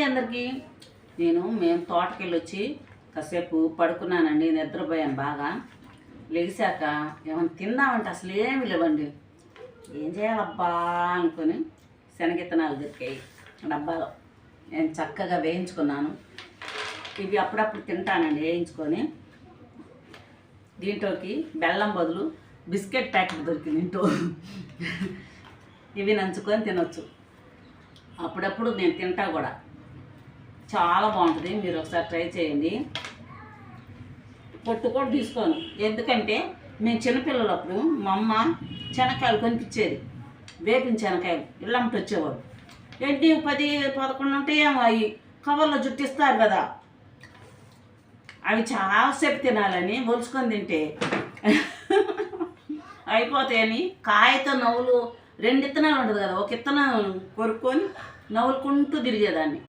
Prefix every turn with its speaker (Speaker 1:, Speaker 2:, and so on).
Speaker 1: అండి అందరికీ? నేను మేము తోటకెళ్ళి వచ్చి కాసేపు పడుకున్నానండి నిద్రపోయాను బాగా. లెగిసాక ఏమైనా తిందామంటే అసలు ఏమి లేవండి. ఏం చేయాలబ్బా అనుకొని శనగిత్తనాలు దొరికాయి డబ్బాలో. నేను చక్కగా వేయించుకున్నాను. ఇవి అప్పుడప్పుడు తింటానండి వేయించుకొని. దీంట్లోకి బెల్లం బదులు బిస్కెట్ ప్యాకెట్ దొరికింది ఇంట్లో. ఇవి నంచుకొని తినొచ్చు. అప్పుడప్పుడు నేను తింటా కూడా. చాలా బాగుంటుంది. మీరు ఒకసారి ట్రై చేయండి. పొట్టు కూడా తీసుకోను. ఎందుకంటే మేము చిన్నపిల్లలప్పుడు మా అమ్మ శనక్కాయలు కొనిపించేది. వేపిన శనక్కాయలు ఇళ్ళమ్మటి వచ్చేవాడు ఏంటి? పది పదకొండు ఉంటే ఏమో అవి. కవర్లో జుట్టిస్తారు కదా. అవి చాలాసేపు తినాలని ఒలుచుకొని తింటే. అయిపోతాయని కాయతో నవ్వులు రెండు ఇత్తనాలు ఉండదు కదా ఒక ఇత్తనం కొరుక్కొని నవ్వులుకుంటూ తిరిగేదాన్ని.